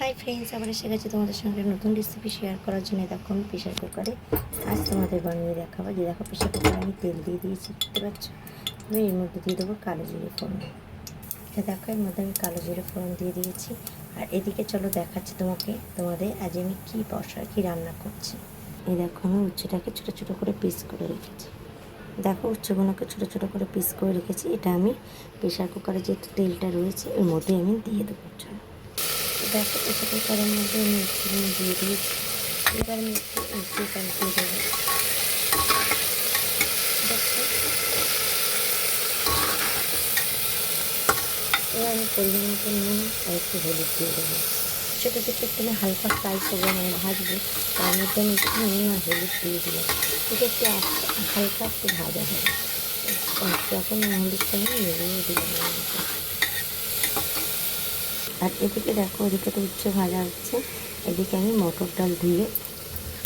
Hi friends আবার এসে গেছি তোমাদের সঙ্গে নতুন রেসিপি শেয়ার করার জন্য। দেখো আমি প্রেশার কুকারে আজ তোমাদের বানিয়ে দেখাবো। যে দেখো প্রেশার কুকারে আমি তেল দিয়ে দিয়েছি বুঝতে পারছ আমি এর মধ্যে দিয়ে দেবো কালো জিরে ফোড়ন। তো দেখো, এর মধ্যে আমি কালো জিরে ফোড়ন দিয়ে দিয়েছি। আর এদিকে চলো দেখাচ্ছি তোমাকে, তোমাদের আজ আমি কী বসা কী রান্না করছি। এই দেখো, আমি উচ্ছেটাকে ছোটো ছোটো করে পিস করে রেখেছি। দেখো, উচ্চগুলোকে ছোটো ছোটো করে পিস করে রেখেছি। এটা আমি প্রেশার কুকারে যে তেলটা রয়েছে, এর মধ্যে আমি দিয়ে দেবো। চলো। দেখো প্রেশার কুকারের মধ্যে উচ্চগুলো দিয়ে দিয়েছি। এবার আমি একটু উল্টে পাল্টে দেবো। এবার আমি পরিমাণ মতো নুন আর একটু হলুদ দিয়ে দেবো। ছোটো ছোটো একটু আমি হালকা ফ্রাই করব মানে ভাজবো। তার মধ্যে আমি একটু নুন আর হলুদ দিয়ে দিলাম এটা একটু হালকা একটু ভাজা হবে। যখন হলুদটা আমি নেড়েও দিলাম। আর এদিকে দেখো, ওদিকে তো উচ্ছে ভাজা হচ্ছে। এদিকে আমি মটর ডাল ধুয়ে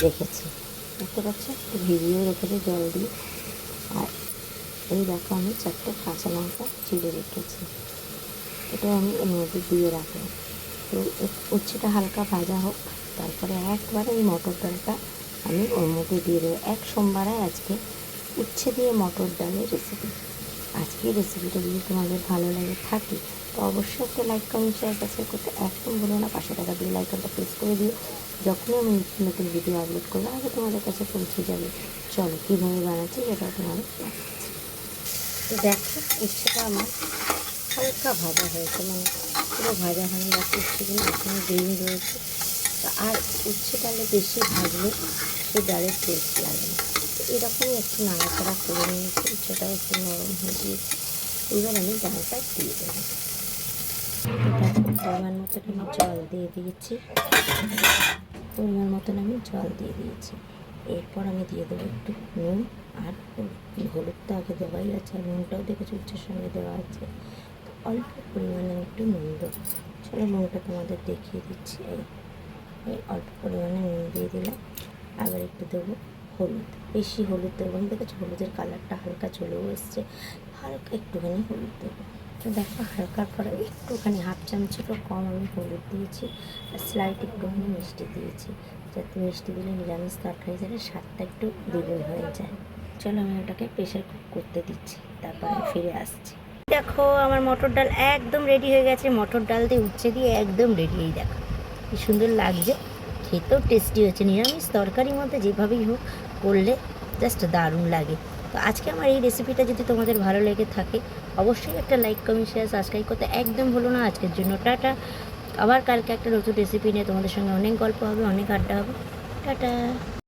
রেখেছি। দেখতে পাচ্ছ? একটু ভিজিয়েও রেখেছি জল দিয়ে। আর এই দেখো, আমি চারটে কাঁচা লঙ্কা চিড়ে রেখেছি। এটা আমি এর মধ্যে দিয়ে রাখলাম তো উচ্ছেটা হালকা ভাজা হোক, তারপরে একবারে এই মটর ডালটা আমি ওর মধ্যে দিয়ে দেবো। এক সোমবারে আজকে উচ্ছে দিয়ে মটর ডালের রেসিপি আজকে রেসিপিটা যদি তোমাদের ভালো লাগে, থাকে তো অবশ্যই একটা লাইক কমেন্ট শেয়ার সাবস্ক্রাইব করতে একদম ভুলো না। পাশে টাকা দিয়ে লাইকনটা প্রেস করে দিও। যখনই আমি নতুন ভিডিও আপলোড করব, আগে তোমাদের কাছে পৌঁছে যাবে। চলো, কীভাবে বানাচ্ছি সেটা তোমাদের দেখো উচ্ছেটা আমার হালকা ভাজা হয়েছে মানে পুরো ভাজা হয়নি দেখো উচ্ছেগুলো এখনও গ্রিন রয়েছে। আর উচ্ছে বেশি ভাজলে সে ডালের টেস্ট লাগে না। তো এরকমই একটু নাড়াচাড়া করে নিয়েছি উচ্ছেটাও একটু নরম হয়ে গিয়েছে। এবার আমি ডালটা দিয়ে দেবো। পরিমাণ মতন আমি জল দিয়ে দিয়েছি। পরিমাণ মতন আমি জল দিয়ে দিয়েছি। এরপর আমি দিয়ে দেবো একটু নুন আর হলুদটা আগে দেওয়াই আছে, আর নুনটাও দেখেছি উচ্চের সঙ্গে দেওয়া আছে। তো অল্প পরিমাণে আমি একটু নুন দেবো। চলো নুনটা তোমাদের দেখিয়ে দিচ্ছি। এই এই অল্প পরিমাণে নুন দিয়ে দিলাম। আবার একটু দেবো হলুদ। বেশি হলুদ দেবো আমি দেখেছি হলুদের কালারটা হালকা চলেও এসছে। হালকা একটুখানি হলুদ দেবো। তো দেখো হালকার পরে একটুখানি হাফ চামচ একটু কম আমি হলুদ দিয়েছি আর স্লাইট একটুখানি মিষ্টি দিয়েছি। যাতে মিষ্টি দিলে নিরামিষ তরকারিদের স্বাদটা একটু দ্বিগুণ হয়ে যায়। চলো আমি ওটাকে প্রেশার কুক করতে দিচ্ছি, তারপর ফিরে আসছি। দেখো আমার মটর ডাল একদম রেডি হয়ে গেছে, মটর ডাল দিয়ে উচ্ছে দিয়ে একদম রেডি এই দেখো। কি সুন্দর লাগছে, খেতেও টেস্টি হচ্ছে নিরামিষ তরকারির মধ্যে যেভাবেই হোক করলে জাস্ট দারুণ লাগে। তো আজকে আমার এই রেসিপিটা যদি তোমাদের ভালো লেগে থাকে, অবশ্যই একটা লাইক কমেন্ট শেয়ার সাবস্ক্রাইব করতে একদম ভুলো না। আজকের জন্য টাটা। আবার কালকে একটা নতুন রেসিপি নিয়ে তোমাদের সঙ্গে অনেক গল্প হবে, অনেক আড্ডা হবে। টাটা।